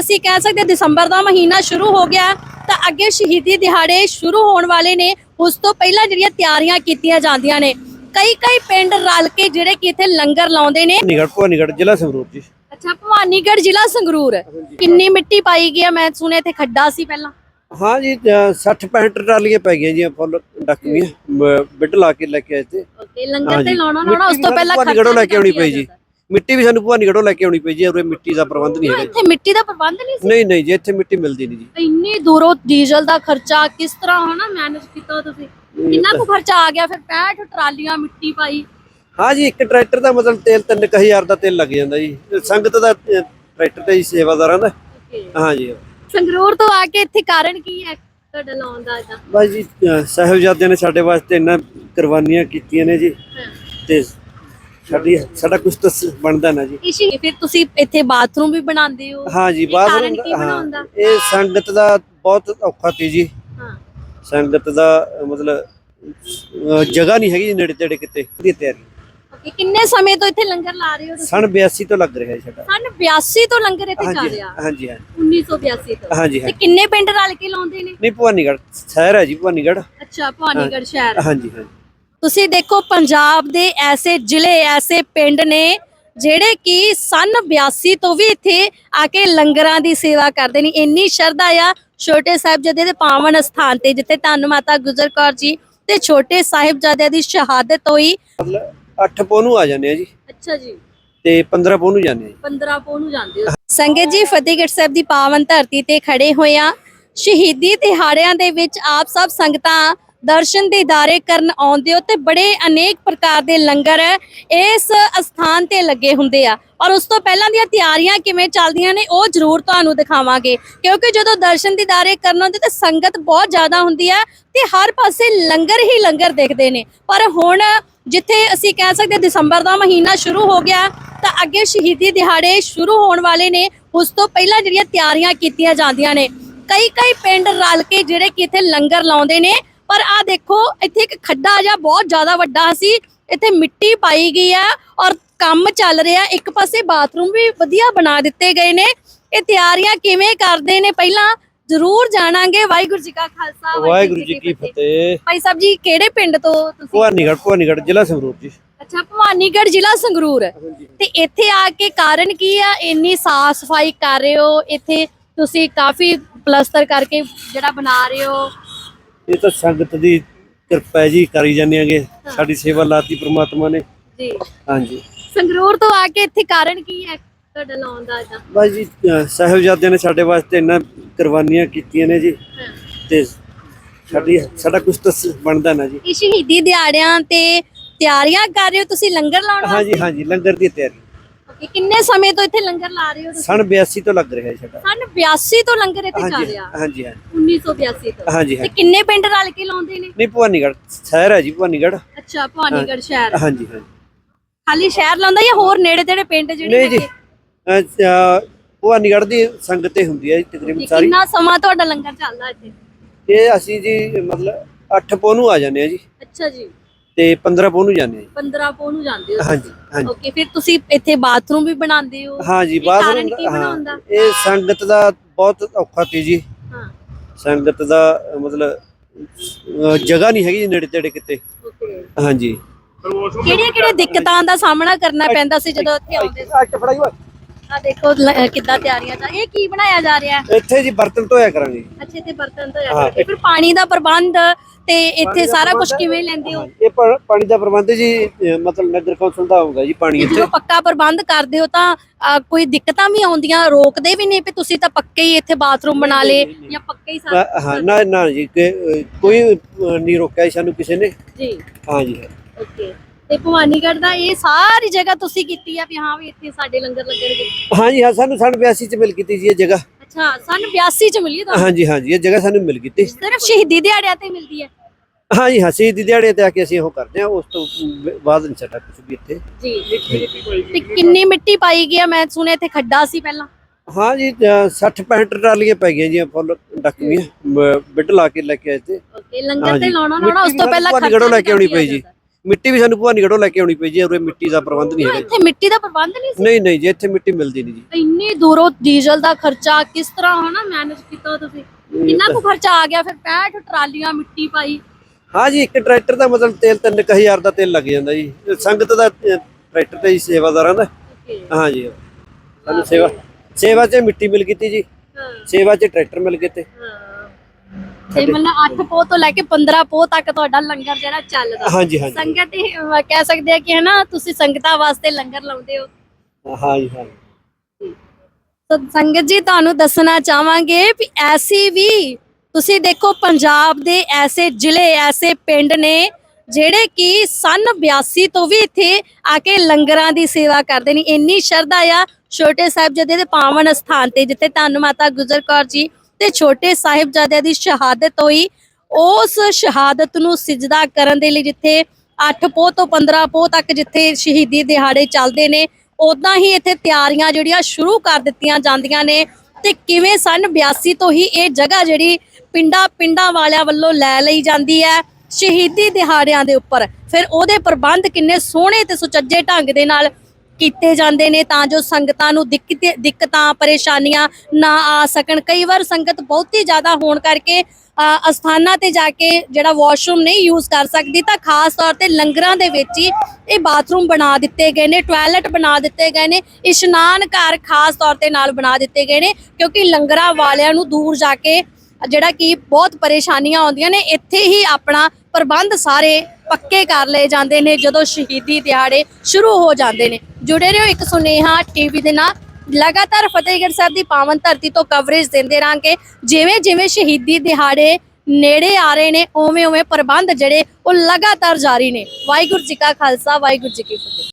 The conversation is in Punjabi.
ਅਸੀਂ ਕਹਿ ਸਕਦੇ ਦਸੰਬਰ ਦਾ ਮਹੀਨਾ ਸ਼ੁਰੂ ਹੋ ਗਿਆ ਤਾਂ ਅੱਗੇ ਸ਼ਹੀਦੀ ਦਿਹਾੜੇ ਸ਼ੁਰੂ ਹੋਣ ਵਾਲੇ ਨੇ ਉਸ ਤੋਂ ਪਹਿਲਾਂ ਜਿਹੜੀਆਂ ਤਿਆਰੀਆਂ ਕੀਤੀਆਂ ਜਾਂਦੀਆਂ ਨੇ। ਕਈ ਕਈ ਪਿੰਡ ਰਲ ਕੇ ਜਿਹੜੇ ਕਿ ਇੱਥੇ ਲੰਗਰ ਲਾਉਂਦੇ ਨੇ। ਭਵਾਨੀਗੜ੍ਹ ਭਵਾਨੀਗੜ੍ਹ ਜ਼ਿਲ੍ਹਾ ਸੰਗਰੂਰ ਜੀ। ਅੱਛਾ ਭਵਾਨੀਗੜ੍ਹ ਜ਼ਿਲ੍ਹਾ ਸੰਗਰੂਰ। ਕਿੰਨੀ ਮਿੱਟੀ ਪਾਈ ਗਈ ਆ? ਮੈਂ ਸੁਣਿਆ ਇੱਥੇ ਖੱਡਾ ਸੀ ਪਹਿਲਾਂ। ਹਾਂ ਜੀ 60 65 ਟਰਾਲੀਆਂ ਪੈ ਗਈਆਂ ਜੀ ਫੁੱਲ ਡੱਕਵੀਆਂ ਬਿੱਡ ਲਾ ਕੇ ਲੈ ਕੇ ਆਏ ਤੇ। ਓਕੇ ਲੰਗਰ। ਤੇ ਲਾਉਣਾ ਨਾ ਉਸ ਤੋਂ ਪਹਿਲਾਂ ਭਵਾਨੀਗੜ੍ਹੋਂ ਲੈ ਕੇ ਆਉਣੀ ਪਈ ਜੀ। ਮਿੱਟੀ ਵੀ ਸਾਨੂੰ ਭਵਾਨੀਗੜ੍ਹੋਂ ਲੈ ਕੇ ਆਉਣੀ ਪਈ ਜੀ ਉਰੇ ਮਿੱਟੀ ਦਾ ਪ੍ਰਬੰਧ ਨਹੀਂ ਹੈਗਾ ਇੱਥੇ ਮਿੱਟੀ ਦਾ ਪ੍ਰਬੰਧ ਨਹੀਂ ਸੀ? ਨਹੀਂ ਨਹੀਂ ਜੀ ਇੱਥੇ ਮਿੱਟੀ ਮਿਲਦੀ ਨਹੀਂ ਜੀ। ਇੰਨੀ ਦੂਰੋਂ ਡੀਜ਼ਲ ਦਾ ਖਰਚਾ ਕਿਸ ਤਰ੍ਹਾਂ ਹਨਾ ਮੈਨੇਜ ਕੀਤਾ ਤੁਸੀਂ? ਕਿੰਨਾ ਕੁ ਖਰਚਾ ਆ ਗਿਆ? ਫਿਰ 65 ਟਰਾਲੀਆਂ ਮਿੱਟੀ ਪਾਈ। ਹਾਂ ਜੀ ਇੱਕ ਟਰੈਕਟਰ ਦਾ ਮਤਲਬ ਤੇਲ 3000 ਦਾ ਤੇਲ ਲੱਗ ਜਾਂਦਾ ਜੀ। ਸੰਗਤ ਦਾ ਟਰੈਕਟਰ ਤੇ ਜੀ ਸੇਵਾਦਾਰਾਂ ਦਾ। ਹਾਂ ਜੀ। ਸੰਗਰੂਰ ਤੋਂ ਆ ਕੇ ਇੱਥੇ ਕਾਰਨ ਕੀ ਹੈ ਤੁਹਾਡਾ ਲਾਉਣ ਦਾ ਇਹਦਾ ਬਸ ਜੀ ਸਾਹਿਬਜ਼ਾਦਿਆਂ ਨੇ ਸਾਡੇ ਵਾਸਤੇ ਇੰਨਾ ਕੁਰਬਾਨੀਆਂ ਕੀਤੀਆਂ ਨੇ ਜੀ। ਤੇ ਸਾਡੀ ਸਾਡਾ ਕੁਝ ਤਾਂ ਸ- ਬਣਦਾ ਨਾ ਜੀ। ਇਸ਼ੀ ਫਿਰ ਤੁਸੀਂ ਇੱਥੇ ਬਾਥਰੂਮ ਵੀ ਬਣਾਉਂਦੇ ਹੋ? ਹਾਂ ਜੀ ਇਹ ਕਾਰਨ ਬਾਥਰੂਮ ਕੀ ਬਣਾਉਂਦਾ? ਇਹ ਸੰਗਤ ਦਾ ਬਹੁਤ ਔਖਾ ਸੀ ਜੀ। ਹਾਂ। ਸੰਗਤ ਦਾ ਅ, ਮਤਲਬ ਅ, ਜਗ੍ਹਾ ਨਹੀਂ ਹੈਗੀ ਜੀ ਨੇੜੇ ਤੇੜੇ ਕਿਤੇ ਦੀ ਤਿਆਰੀ। ਓਕੇ ਕਿੰਨੇ ਸਮੇਂ ਤੋਂ ਇੱਥੇ ਲੰਗਰ ਲਾ ਰਹੇ ਹੋ ਤੁਸੀਂ? ਸਨ 82 ਤੋਂ ਲੱਗ ਰਿਹਾ ਜੀ ਸਾਡਾ। ਸਨ 82 ਤੋਂ ਲੰਗਰ ਇੱਥੇ ਚੱਲ ਹਾਂਜੀ ਰਿਹਾ? ਹਾਂਜੀ ਹਾਂ 1982 ਤੋਂ। ਹਾਂਜੀ ਤੇ ਕਿੰਨੇ ਪਿੰਡ ਰਲ ਕੇ ਲਾਉਂਦੇ ਨੇ? ਨਹੀਂ ਭਵਾਨੀਗੜ੍ਹ ਸ਼ਹਿਰ ਹੈ ਜੀ ਭਵਾਨੀਗੜ੍ਹ। ਅੱਛਾ ਭਵਾਨੀਗੜ੍ਹ ਸ਼ਹਿਰ ਹਾਂਜੀ ਹਾਂਜੀ। ਤੁਸੀਂ ਦੇਖੋ ਪੰਜਾਬ ਦੇ ਐਸੇ ਜ਼ਿਲ੍ਹੇ ਐਸੇ ਪਿੰਡ ਨੇ ਜਿਹੜੇ ਕਿ ਸਨ 82 ਤੋਂ ਵੀ ਇੱਥੇ ਆ ਕੇ ਲੰਗਰਾਂ ਦੀ ਸੇਵਾ ਕਰਦੇ ਨੇ। ਇੰਨੀ ਸ਼ਰਧਾ ਆ ਛੋਟੇ ਸਾਹਿਬਜ਼ਾਦੇ ਦੇ ਪਾਵਨ ਸਥਾਨ ਤੇ ਜਿੱਥੇ ਧੰਨ ਮਾਤਾ ਗੁਜਰ ਕੌਰ ਜੀ ਤੇ ਛੋਟੇ ਸਾਹਿਬਜ਼ਾਦਿਆਂ ਦੀ ਸ਼ਹਾਦਤ ਹੋਈ। ਮਤਲਬ 8 ਪੋ ਨੂੰ ਆ ਜਾਂਦੇ ਆ ਜੀ। ਅੱਛਾ ਜੀ। ਤੇ 15 ਪੋ ਨੂੰ ਜਾਂਦੇ ਆ ਜੀ। 15 ਪੋ ਨੂੰ ਜਾਂਦੇ ਹੋ। ਸੰਗਤ ਜੀ ਫਤਿਹਗੜ੍ਹ ਸਾਹਿਬ ਦੀ ਪਾਵਨ ਧਰਤੀ ਤੇ ਖੜੇ ਹੋਏ ਆ। ਸ਼ਹੀਦੀ ਦਿਹਾੜਿਆਂ ਦੇ ਵਿੱਚ ਆਪ ਸਭ ਸੰਗਤਾਂ ਦਰਸ਼ਨ ਦੀਦਾਰੇ ਕਰਨ ਆਉਂਦੇ ਹੋ ਤੇ ਬੜੇ ਅਨੇਕ ਪ੍ਰਕਾਰ ਦੇ ਲੰਗਰ ਇਸ ਅਸਥਾਨ ਤੇ ਲੱਗੇ ਹੁੰਦੇ ਆ। ਔਰ ਉਸ ਤੋਂ ਪਹਿਲਾਂ ਦੀਆਂ ਤਿਆਰੀਆਂ ਕਿਵੇਂ ਚੱਲਦੀਆਂ ਨੇ, ਉਹ ਜ਼ਰੂਰ ਤੁਹਾਨੂੰ ਦਿਖਾਵਾਂਗੇ। ਕਿਉਂਕਿ ਜਦੋਂ ਦਰਸ਼ਨ ਦੀਦਾਰੇ ਕਰਨ ਆਉਂਦੇ ਤੇ ਸੰਗਤ ਬਹੁਤ ਜ਼ਿਆਦਾ ਹੁੰਦੀ ਹੈ ਤੇ ਹਰ ਪਾਸੇ ਲੰਗਰ ਹੀ ਲੰਗਰ ਦੇਖਦੇ ਨੇ। ਪਰ ਹੁਣ ਜਿੱਥੇ ਅਸੀਂ ਕਹਿ ਸਕਦੇ ਦਸੰਬਰ ਦਾ ਮਹੀਨਾ ਸ਼ੁਰੂ ਹੋ ਗਿਆ, ਤਾਂ ਅੱਗੇ ਸ਼ਹੀਦੀ ਦਿਹਾੜੇ ਸ਼ੁਰੂ ਹੋਣ ਵਾਲੇ ਨੇ। ਉਸ ਤੋਂ ਪਹਿਲਾਂ ਜਿਹੜੀਆਂ ਤਿਆਰੀਆਂ ਕੀਤੀਆਂ ਜਾਂਦੀਆਂ ਨੇ ਕਈ ਕਈ ਪਿੰਡ ਰਲ ਕੇ ਜਿਹੜੇ ਕਿ ਇੱਥੇ ਲੰਗਰ ਲਾਉਂਦੇ ਨੇ ਪਰ ਆ ਦੇਖੋ ਇੱਥੇ ਇੱਕ ਖੱਡਾ ਜਿਹਾ ਬਹੁਤ ਜ਼ਿਆਦਾ ਵੱਡਾ ਸੀ ਇੱਥੇ ਮਿੱਟੀ ਪਾਈ ਗਈ ਆ ਔਰ ਕੰਮ ਚੱਲ ਰਿਹਾ ਇੱਕ ਪਾਸੇ ਬਾਥਰੂਮ ਵੀ ਵਧੀਆ ਬਣਾ ਦਿੱਤੇ ਗਏ ਨੇ। ਇਹ ਤਿਆਰੀਆਂ ਕਿਵੇਂ ਕਰਦੇ ਨੇ? ਪਹਿਲਾਂ ਜ਼ਰੂਰ ਜਾਣਾਂਗੇ। ਵਾਹਿਗੁਰੂ ਜੀ ਕਾ ਖਾਲਸਾ ਵਾਹਿਗੁਰੂ ਜੀ ਕੀ ਫਤਿਹ। ਭਾਈ ਸਾਹਿਬ ਜੀ ਕਿਹੜੇ ਪਿੰਡ ਤੋਂ ਤੁਸੀਂ? ਭਵਾਨੀਗੜ੍ਹ ਭਵਾਨੀਗੜ੍ਹ ਜ਼ਿਲ੍ਹਾ ਸੰਗਰੂਰ ਜੀ। ਅੱਛਾ ਭਵਾਨੀਗੜ੍ਹ ਜ਼ਿਲ੍ਹਾ ਸੰਗਰੂਰ। ਤੇ ਇੱਥੇ ਆ ਕੇ ਕਾਰਨ ਕੀ ਆ? ਇੰਨੀ ਸਾਫ਼ ਸਫ਼ਾਈ ਕਰ ਰਹੇ ਹੋ ਇੱਥੇ ਤੁਸੀਂ ਕਾਫੀ ਪਲਸਤਰ ਕਰਕੇ ਜਿਹੜਾ ਬਣਾ ਰਹੇ ਹੋ। ਇਹ ਤਾਂ ਸੰਗਤ ਦੀ ਕਿਰਪਾ ਹੈ ਜੀ ਕਰੀ ਜਾਂਦੇ ਆਂਗੇ। ਸਾਡੀ ਸੇਵਾ ਲਾਤੀ ਪ੍ਰਮਾਤਮਾ ਨੇ। ਜੀ। ਹਾਂਜੀ। ਸੰਗਰੂਰ ਤੋਂ ਆ ਕੇ ਇੱਥੇ ਕਾਰਨ ਕੀ ਹੈ ਤੁਹਾਡਾ ਲਾਉਣ ਦਾ ਇਹਦਾ ਬਸ ਜੀ ਸਾਹਿਬਜ਼ਾਦਿਆਂ ਨੇ ਸਾਡੇ ਵਾਸਤੇ ਇੰਨਾ ਕੁਰਬਾਨੀਆਂ ਕੀਤੀਆਂ ਨੇ ਜੀ। ਤੇ ਸਾਡੀ ਸਾਡਾ ਕੁਝ ਤਾਂ ਬਣਦਾ ਨਾ ਜੀ। ਇਹ ਸ਼ਹੀਦੀ ਦਿਹਾੜਿਆਂ ਤੇ ਤਿਆਰੀਆਂ ਕਰ ਰਹੇ ਹੋ? ਤੁਸੀਂ ਲੰਗਰ ਲਾਉਣ ਹਾਂਜੀ ਹਾਂਜੀ ਲੰਗਰ ਦੀ ਤਿਆਰੀ। ਕਿੰਨੇ ਸਮੇਂ ਤੋਂ ਇੱਥੇ ਲੰਗਰ ਲਾ ਰਹੇ ਹੋ ਤੁਸੀਂ? ਸਨ 82 ਤੋਂ ਲੱਗ ਰਿਹਾ ਜੀ ਸਾਡਾ। ਸਨ 82 ਤੋਂ ਲੰਗਰ ਇੱਥੇ ਚੱਲ ਹਾਂਜੀ ਰਿਹਾ? ਹਾਂਜੀ ਹਾਂਜੀ। 1982 ਤੋਂ। ਹਾਂਜੀ ਤੇ ਹਾਂਜੀ ਕਿੰਨੇ ਪਿੰਡ ਰਲ ਕੇ ਲਾਉਂਦੇ ਨੇ? ਨਹੀਂ ਭਵਾਨੀਗੜ੍ਹ ਸ਼ਹਿਰ ਹੈ ਜੀ ਭਵਾਨੀਗੜ੍ਹ। ਅੱਛਾ ਭਵਾਨੀਗੜ੍ਹ ਸ਼ਹਿਰ। ਹਾਂਜੀ ਹਾਂਜੀ। ਖਾਲੀ ਸ਼ਹਿਰ ਲਾਉਂਦਾ ਜਾਂ ਹੋਰ ਨੇੜੇ ਤੇੜੇ ਪਿੰਡ ਜਿਹੜੇ ਨਹੀਂ ਜੀ ਹੈਗੇ? ਅ, ਭਵਾਨੀਗੜ੍ਹ ਦੀ ਸੰਗਤ ਹੀ ਹੁੰਦੀ ਹੈ ਜੀ ਤਕਰੀਬਨ ਸਾਰੀ। ਕਿੰਨਾ ਸਮਾਂ ਤੁਹਾਡਾ ਲੰਗਰ ਚੱਲਦਾ ਇੱਥੇ? ਇਹ ਅਸੀਂ ਜੀ ਮਤਲਬ 8 ਪੋ ਨੂੰ ਆ ਜਾਂਦੇ ਆ ਜੀ। ਅੱਛਾ ਜੀ। ਤੇ 15 ਪੋ ਨੂੰ ਜਾਂਦੇ ਆ ਜੀ। 15 ਪੋ ਨੂੰ ਜਾਂਦੇ ਹੋ ਹਾਂਜੀ ਹਾਂਜੀ। ਓਕੇ ਫਿਰ ਤੁਸੀਂ ਇੱਥੇ ਬਾਥਰੂਮ ਵੀ ਬਣਾਉਂਦੇ ਹੋ? ਹਾਂ ਜੀ ਇਹ ਬਾਥਰੂਮ? ਹਾਂ ਇਹ ਸੰਗਤ ਦਾ ਬਹੁਤ ਔਖਾ ਸੀ ਜੀ। ਹਾਂ। ਸੰਗਤ ਦਾ ਮਤਲਬ ਜਗ੍ਹਾ ਨਹੀਂ ਹੈਗੀ ਨੇੜੇ ਤੇੜੇ ਕਿਤੇ। ਓਕੇ ਹਾਂਜੀ। ਕਿਹੜੀਆਂ ਕਿਹੜੀਆਂ ਦਿੱਕਤਾਂ ਦਾ ਸਾਹਮਣਾ ਕਰਨਾ ਪੈਂਦਾ ਸੀ ਜਦੋਂ ਇੱਥੇ ਆਉਂਦੇ ਸੀ? ਆ ਦੇਖੋ ਲ- ਅਹ ਕਿੱਦਾਂ ਤਿਆਰੀਆਂ ਦਾ ਇਹ ਕੀ ਬਣਾਇਆ ਜਾ ਰਿਹਾ? ਹੈ ਇੱਥੇ ਜੀ ਬਰਤਨ ਧੋਇਆ ਕਰਾਂਗੇ। ਅੱਛੇ ਤੇ ਬਰਤਨ ਧੋਇਆ ਹਾਂ, ਕਰਦੇ ਫਿਰ ਪਾਣੀ ਦਾ ਪ੍ਰਬੰਧ ਤੇ ਇੱਥੇ ਸਾਰਾ ਕੁਝ ਕਿਵੇਂ ਲੈਂਦੇ ਹੋ? ਇਹ ਪ- ਪਾਣੀ ਦਾ ਪ੍ਰਬੰਧ ਜੀ ਅ, ਮਤਲਬ ਨਗਰ ਕੌਂਸਲ ਦਾ ਹੋਊਗਾ ਜੀ ਪਾਣੀ ਇੱਥੇ। ਜਦੋਂ ਪੱਕਾ ਪ੍ਰਬੰਧ ਕਰਦੇ ਹੋ ਤਾਂ ਅਹ, ਕੋਈ ਦਿੱਕਤਾਂ ਵੀ ਆਉਂਦੀਆਂ ਰੋਕਦੇ ਵੀ ਨਹੀਂ ਵੀ ਤੁਸੀਂ ਤਾਂ ਪੱਕੇ ਹੀ ਇੱਥੇ ਬਾਥਰੂਮ ਬਣਾ ਲੇ ਜਾਂ ਪੱਕੇ ਹੀ ਸਾਰਾ ਅ, ਹਾਂ ਨਾ ਨਾ ਜੀ ਕਿ, ਅ, ਕੋਈ ਅ, ਨਹੀਂ ਰੋਕਿਆ ਜੀ ਸਾਨੂੰ ਕਿਸੇ ਨੇ। ਜੀ। ਹਾਂ ਜੀ। ਓਕੇ। ਤੇ ਭਵਾਨੀਗੜ੍ਹ ਦਾ ਇਹ ਸਾਰੀ ਜਗ੍ਹਾ ਤੁਸੀਂ ਕੀਤੀ ਆ ਵੀ ਹਾਂ ਵੀ ਇੱਥੇ ਸਾਡੇ ਲੰਗਰ ਲੱਗਣਗੇ। ਹਾਂ ਜੀ ਹਾਂ ਸਾਨੂੰ ਸਨ 82 ਚ ਮਿਲ ਕੀਤੀ ਜੀ ਇਹ ਜਗ੍ਹਾ। ਅੱਛਾ ਸਨ 82 ਚ ਮਿਲੀ ਤੁਹਾਨੂੰ ਹਾਂ ਜੀ ਹਾਂ ਜੀ ਇਹ ਜਗ੍ਹਾ ਸਾਨੂੰ ਮਿਲ ਕੀਤੀ। ਸਿਰਫ ਸ਼ਹੀਦੀ ਦਿਹਾੜਿਆਂ ਤੇ ਮਿਲਦੀ ਹੈ। ਹਾਂ ਜੀ ਹਸੀ ਦੀ ਦਿਹਾੜੇ ਤੇ ਆ ਕੇ ਅਸੀਂ ਉਹ ਕਰਦੇ ਹਾਂ ਉਸ ਤੋਂ ਬਾਅਦ ਨਹੀਂ ਸਾਡਾ ਕੁਝ ਵੀ ਇੱਥੇ। ਜੀ ਤੇ ਕਿੰਨੀ ਮਿੱਟੀ ਪਾਈ ਗਈ ਆ? ਮੈਂ ਸੁਣਿਆ ਇੱਥੇ ਖੱਡਾ ਸੀ ਪਹਿਲਾਂ। ਹਾਂ ਜੀ 60 65 ਟਰਾਲੀਆਂ ਪੈ ਗਈਆਂ ਜੀ ਫੁੱਲ ਡੱਕਵੀਆਂ ਬਿੱਡ ਲਾ ਕੇ ਲੈ ਕੇ ਆਏ ਤੇ। ਓਕੇ ਲੰਗਰ ਤੇ ਹਾਂਜੀ। ਲਾਉਣਾ ਨਾ ਨਾ ਉਸ ਤੋਂ ਪਹਿਲਾਂ ਭਵਾਨੀਗੜ੍ਹੋਂ ਲੈ ਕੇ ਆਉਣੀ ਪਈ ਜੀ। ਮਿੱਟੀ ਵੀ ਸਾਨੂੰ ਭਵਾਨੀਗੜ੍ਹੋਂ ਲੈ ਕੇ ਆਉਣੀ ਪਈ ਜੀ ਉਰੇ ਮਿੱਟੀ ਦਾ ਪ੍ਰਬੰਧ ਨਹੀਂ ਹੈਗਾ ਇੱਥੇ ਮਿੱਟੀ ਦਾ ਪ੍ਰਬੰਧ ਨਹੀਂ ਸੀ? ਨਹੀਂ ਨਹੀਂ ਜੀ ਇੱਥੇ ਮਿੱਟੀ ਮਿਲਦੀ ਨਹੀਂ ਜੀ। ਇੰਨੀ ਦੂਰੋਂ ਡੀਜ਼ਲ ਦਾ ਖਰਚਾ ਕਿਸ ਤਰ੍ਹਾਂ ਹਨਾ ਮੈਨੇਜ ਕੀਤਾ ਤੁਸੀਂ? ਕਿੰਨਾ ਕੁ ਖਰਚਾ ਆ ਗਿਆ ਫਿਰ? 65 ਟਰਾਲੀਆਂ ਮਿੱਟੀ ਪਾਈ। ਹਾਂ ਜੀ ਇੱਕ ਟਰੈਕਟਰ ਦਾ ਮਤਲਬ ਤੇਲ 3000 ਦਾ ਤੇਲ ਲੱਗ ਜਾਂਦਾ ਜੀ। ਸੰਗਤ ਦਾ ਟਰੈਕਟਰ ਤੇ ਜੀ ਸੇਵਾਦਾਰਾਂ ਦਾ। ਹਾਂ ਜੀ ਸਾਨੂੰ ਸੇਵਾ ਸੇਵਾ 'ਚ ਮਿੱਟੀ ਮਿਲ ਗਈ ਜੀ। ਸੇਵਾ 'ਚ ਟਰੈਕਟਰ ਮਿਲ ਗਏ ਤੇ। ਤੇ ਮਤਲਬ 8 ਪੋ ਤੋਂ ਲੈ ਕੇ 15 ਪੋ ਤੱਕ ਤੁਹਾਡਾ ਲੰਗਰ ਜਿਹੜਾ ਚੱਲਦਾ। ਹਾਂ ਜੀ ਹਾਂ ਜੀ ਸੰਗਤ ਹੀ ਅਹ, ਕਹਿ ਸਕਦੇ ਆ ਕਿ ਹਨਾ ਤੁਸੀਂ ਸੰਗਤਾਂ ਵਾਸਤੇ ਲੰਗਰ ਲਾਉਂਦੇ ਹੋ। ਹਾਂ ਜੀ ਹਾਂ ਤਾਂ ਸੰਗਤ ਜੀ ਤੁਹਾਨੂੰ ਦੱਸਣਾ ਚਾਹਾਂਗੇ ਵੀ ਐਸੀ ਵੀ ਤੁਸੀਂ ਦੇਖੋ ਪੰਜਾਬ ਦੇ ਐਸੇ ਜ਼ਿਲ੍ਹੇ ਐਸੇ ਪਿੰਡ ਨੇ ਜਿਹੜੇ ਕਿ ਸਨ 82 ਤੋਂ ਵੀ ਇੱਥੇ ਆ ਕੇ ਲੰਗਰਾਂ ਦੀ ਸੇਵਾ ਕਰਦੇ ਨੇ। ਇੰਨੀ ਸ਼ਰਧਾ ਆ ਛੋਟੇ ਸਾਹਿਬਜ਼ਾਦੇ ਦੇ ਪਾਵਨ ਸਥਾਨ ਤੇ ਜਿੱਥੇ ਧੰਨ ਮਾਤਾ ਗੁਜਰ ਕੌਰ ਜੀ ਤੇ ਛੋਟੇ ਸਾਹਿਬਜ਼ਾਦਿਆਂ ਦੀ ਸ਼ਹਾਦਤ ਹੋਈ। ਉਸ ਸ਼ਹਾਦਤ ਨੂੰ ਸਿਜਦਾ ਕਰਨ ਦੇ ਲਈ ਜਿੱਥੇ 8 ਪੋਹ ਤੋਂ 15 ਪੋਹ ਤੱਕ ਜਿੱਥੇ ਸ਼ਹੀਦੀ ਦਿਹਾੜੇ ਚੱਲਦੇ ਨੇ ਉਦਾਂ ਹੀ ਇੱਥੇ ਤਿਆਰੀਆਂ ਜਿਹੜੀਆਂ ਸ਼ੁਰੂ ਕਰ ਦਿੱਤੀਆਂ ਜਾਂਦੀਆਂ ਨੇ। ਤੇ ਕਿਵੇਂ ਸਨ 82 ਤੋਂ ਹੀ ਇਹ ਜਗ੍ਹਾ ਜਿਹੜੀ ਪਿੰਡਾਂ ਪਿੰਡਾਂ ਵਾਲਿਆਂ ਵੱਲੋਂ ਲੈ ਲਈ ਜਾਂਦੀ ਹੈ ਸ਼ਹੀਦੀ ਦਿਹਾੜਿਆਂ ਦੇ ਉੱਪਰ। ਫਿਰ ਉਹਦੇ ਪ੍ਰਬੰਧ ਕਿੰਨੇ ਸੋਹਣੇ ਤੇ ਸੁਚੱਜੇ ਢੰਗ ਦੇ ਨਾਲ ਕੀਤੇ ਜਾਂਦੇ ਨੇ ਤਾਂ ਜੋ ਸੰਗਤਾਂ ਨੂੰ ਦਿੱਕਤ ਦਿੱਕਤਾਂ, ਪਰੇਸ਼ਾਨੀਆਂ ਨਾ ਆ ਸਕਣ। ਕਈ ਵਾਰ ਸੰਗਤ ਬਹੁਤੀ ਜ਼ਿਆਦਾ ਹੋਣ ਕਰਕੇ ਅਸਥਾਨਾਂ ਤੇ ਜਾ ਕੇ ਜਿਹੜਾ ਵਾਸ਼ਰੂਮ ਨਹੀਂ ਯੂਜ਼ ਕਰ ਸਕਦੀ ਤਾਂ ਖਾਸ ਤੌਰ ਤੇ ਲੰਗਰਾਂ ਦੇ ਵਿੱਚ ਹੀ ਇਹ ਬਾਥਰੂਮ ਬਣਾ ਦਿੱਤੇ ਗਏ ਨੇ, ਟਾਇਲਟ ਬਣਾ ਦਿੱਤੇ ਗਏ ਨੇ, ਇਸ਼ਨਾਨ ਘਰ ਖਾਸ ਤੌਰ ਤੇ ਨਾਲ ਬਣਾ ਦਿੱਤੇ ਗਏ ਨੇ, ਕਿਉਂਕਿ ਲੰਗਰਾਂ ਵਾਲਿਆਂ ਨੂੰ ਦੂਰ ਜਾ ਕੇ ਜਿਹੜਾ ਕਿ ਬਹੁਤ ਪਰੇਸ਼ਾਨੀਆਂ ਆਉਂਦੀਆਂ ਨੇ, ਇੱਥੇ ਹੀ ਆਪਣਾ ਪ੍ਰਬੰਧ ਸਾਰੇ ਪੱਕੇ ਕਰ ਲਏ ਜਾਂਦੇ ਨੇ, ਜਦੋਂ ਸ਼ਹੀਦੀ ਦਿਹਾੜੇ ਸ਼ੁਰੂ ਹੋ ਜਾਂਦੇ ਨੇ। ਜੁੜੇ ਰਹੋ ਇੱਕ ਸੁਨੇਹਾ ਟੀਵੀ ਦੇ ਨਾਲ। ਲਗਾਤਾਰ ਫਤਿਹਗੜ੍ਹ ਸਾਹਿਬ ਦੀ ਪਾਵਨ ਧਰਤੀ ਤੋਂ ਕਵਰੇਜ ਦਿੰਦੇ ਰਾਂਗੇ ਜਿਵੇਂ ਜਿਵੇਂ ਸ਼ਹੀਦੀ ਦਿਹਾੜੇ ਨੇੜੇ ਆ ਰਹੇ ਨੇ, ਉਵੇਂ ਉਵੇਂ ਪ੍ਰਬੰਧ ਜਿਹੜੇ ਉਹ ਲਗਾਤਾਰ ਜਾਰੀ ਨੇ। ਵਾਹਿਗੁਰੂ ਜੀ ਕਾ ਖਾਲਸਾ, ਵਾਹਿਗੁਰੂ ਜੀ ਕੀ ਫਤਿਹ।